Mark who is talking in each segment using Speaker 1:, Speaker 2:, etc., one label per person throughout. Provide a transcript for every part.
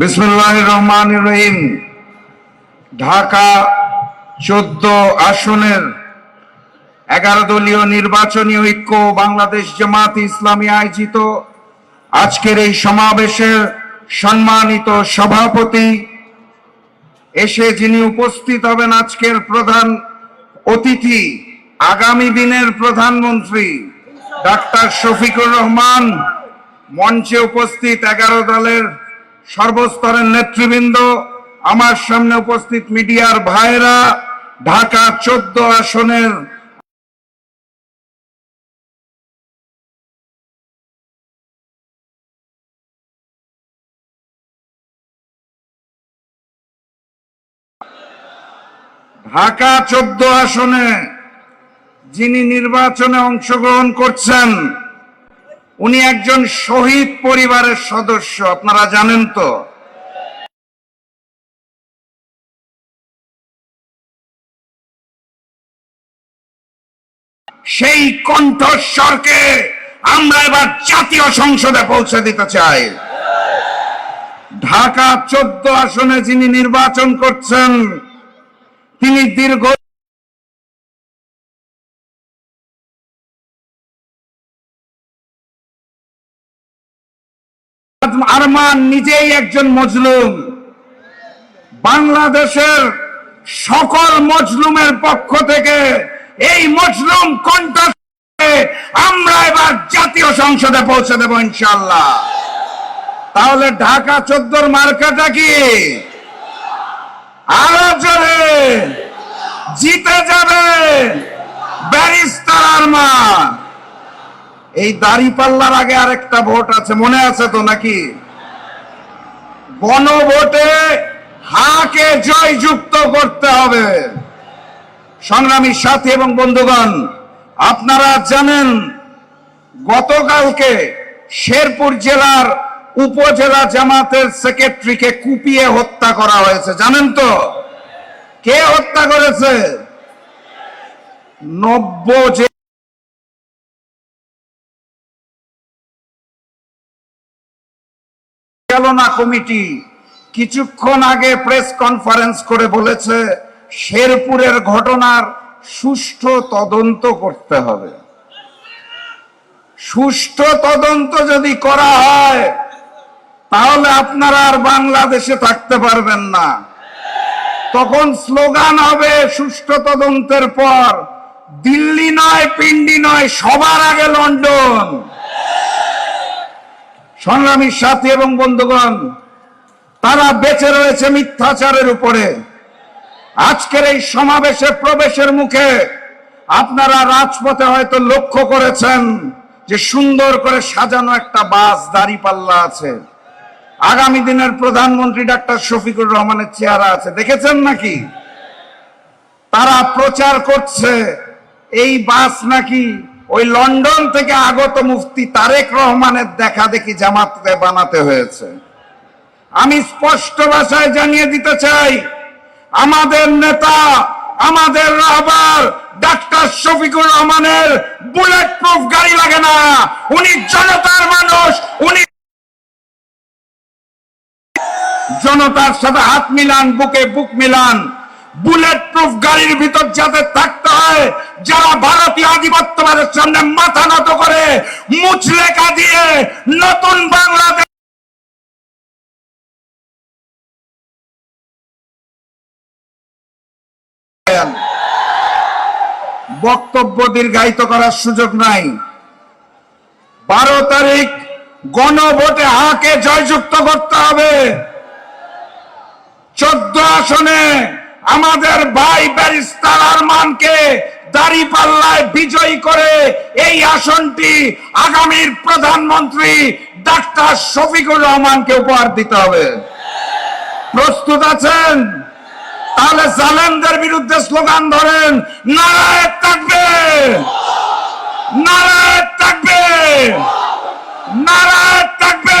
Speaker 1: বিসমুল্লাহ রহমান রহিম। ঢাকা চোদ্দ আসনের এগারো দলীয় নির্বাচনী ঐক্য বাংলাদেশ জামাত ইসলামী আয়োজিত আজকের এই সমাবেশের সম্মানিত সভাপতি এসে যিনি উপস্থিত হবেন আজকের প্রধান অতিথি, আগামী দিনের প্রধানমন্ত্রী ডাক্তার শফিকুর রহমান। মঞ্চে উপস্থিত এগারো দলের সর্বস্তরের নেতৃবৃন্দ, আমার সামনে উপস্থিত মিডিয়ার ভাইরা ঢাকা চোদ্দ আসনের ঢাকা চোদ্দ আসনে যিনি নির্বাচনে অংশগ্রহণ করছেন উনি একজন শহীদ পরিবারের সদস্য, আপনারা জানেন তো। সেই কণ্ঠস্বরকে আমরা এবার জাতীয় সংসদে পৌঁছে দিতে চাই। ঢাকা চোদ্দ আসনে যিনি নির্বাচন করছেন, তিনি দীর্ঘ আরমান নিজেই একজন মজলুম। বাংলাদেশের সকল মজলুমের পক্ষ থেকে এই মজলুম কণ্ঠ আমরা এবার জাতীয় সংসদে পৌঁছে দেব ইনশাল্লাহ তাহলে ঢাকা চোদ্দর মার্কাটা কি? আরও জোরে। জিতে যাবে ব্যারিস্টার আরমান। এই দাড়ি পাল্লার আগে আরেকটা ভোট আছে, মনে আছে তো নাকি? গণভোটে হাকে জয়যুক্ত করতে হবে। সংগ্রামী সাথী এবং বন্ধুগণ, আপনারা জানেন, গতকালকে শেরপুর জেলার উপজেলা জামাতের সেক্রেটারিকে কুপিয়ে হত্যা করা হয়েছে। জানেন তো? কে হত্যা করেছে? নব্য পরিচালনা কমিটি। কিছুক্ষণ আগে প্রেস কনফারেন্স করে বলেছে, শেরপুরের ঘটনার সুষ্ঠু তদন্ত করতে হবে। সুষ্ঠু তদন্ত যদি করা হয়, তাহলে আপনারা আর বাংলাদেশে থাকতে পারবেন না। তখন স্লোগান হবে, সুষ্ঠু তদন্তের পর, দিল্লি নয়, পিন্ডি নয়, সবার আগে লন্ডন। সংগ্রামী সাথী এবং বন্ধুগণ, তারা বেঁচে রয়েছে মিথ্যাচারের উপরে। আজকের এই সমাবেশে প্রবেশের মুখে আপনারা রাজপথে হয়তো লক্ষ্য করেছেন যে সুন্দর করে সাজানো একটা বাস দাড়ি পাল্লা আছে। আগামী দিনের প্রধানমন্ত্রী ডাক্তার শফিকুর রহমানের চেহারা আছে। দেখেছেন নাকি? তারা প্রচার করছে, এই বাস নাকি ওই লন্ডন থেকে আগত মুফতি তারেক রহমানের দেখা দেখি জামাতে বানাতে হয়েছে। আমি স্পষ্ট ভাষায় জানিয়ে দিতে চাই, আমাদের নেতা, আমাদের রাহবার, ডাক্তার শফিকুর রহমানের বুলেট প্রুফ গাড়ি লাগে না। উনি জনতার মানুষ, উনি জনতার সাথে হাত মিলান, বুকে বুক মিলান। বুলেট প্রুফ গাড়ির ভিতর যাতে থাকতে হয়, যারা ভারতীয় আধিপত্যবাদের সামনে মাথা নত করে, মুচলেখা দিয়ে নতুন বাংলাদেশ বক্তব্য দীর্ঘায়িত করার সুযোগ নাই। বারো তারিখ গণভোটে হাকে জয়যুক্ত করতে হবে? চোদ্দ আসনে আমাদের ভাই ব্যারিস্টার আরমানকে দাড়ি পাল্লায় বিজয়ী করে এই আসনটি আগামীর প্রধানমন্ত্রী ডাক্তার শফিকুর রহমানকে উপহার দিতে হবে। প্রস্তুত আছেন? তাহলে জালেমদের বিরুদ্ধে স্লোগান ধরেন, নারায়ণ থাকবে! নারায়ণ থাকবে নারায়ণ থাকবে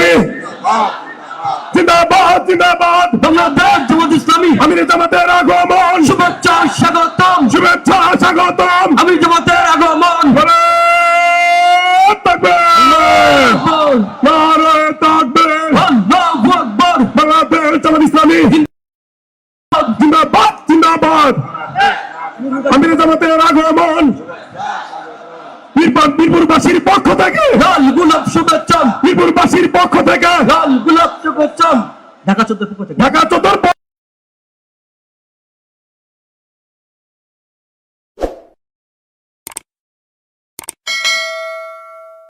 Speaker 2: ইসলামী জিন্দাবাদ জিন্দাবাদ।
Speaker 3: বাংলাদেশ জামাত ইসলামী।
Speaker 2: আমির জামাতের আগমন।
Speaker 3: শুভেচ্ছা স্বাগতম।
Speaker 2: শুভেচ্ছা স্বাগতম।
Speaker 3: আমি জামাতের আগমন।
Speaker 2: বাংলাদেশ জামাত ইসলামী। জিন্দাবাদ জিন্দাবাদ। আমির জামাতের আগমন। বীরপুরবাসীর পক্ষ থেকে।
Speaker 3: লাল গোলাপ শুভেচ্ছা।
Speaker 2: বীরপুরবাসীর পক্ষ থেকে।
Speaker 3: লাল গোলাপ শুভেচ্ছা। ঢাকা চোদ্দ
Speaker 2: ঢাকা চতুর্থ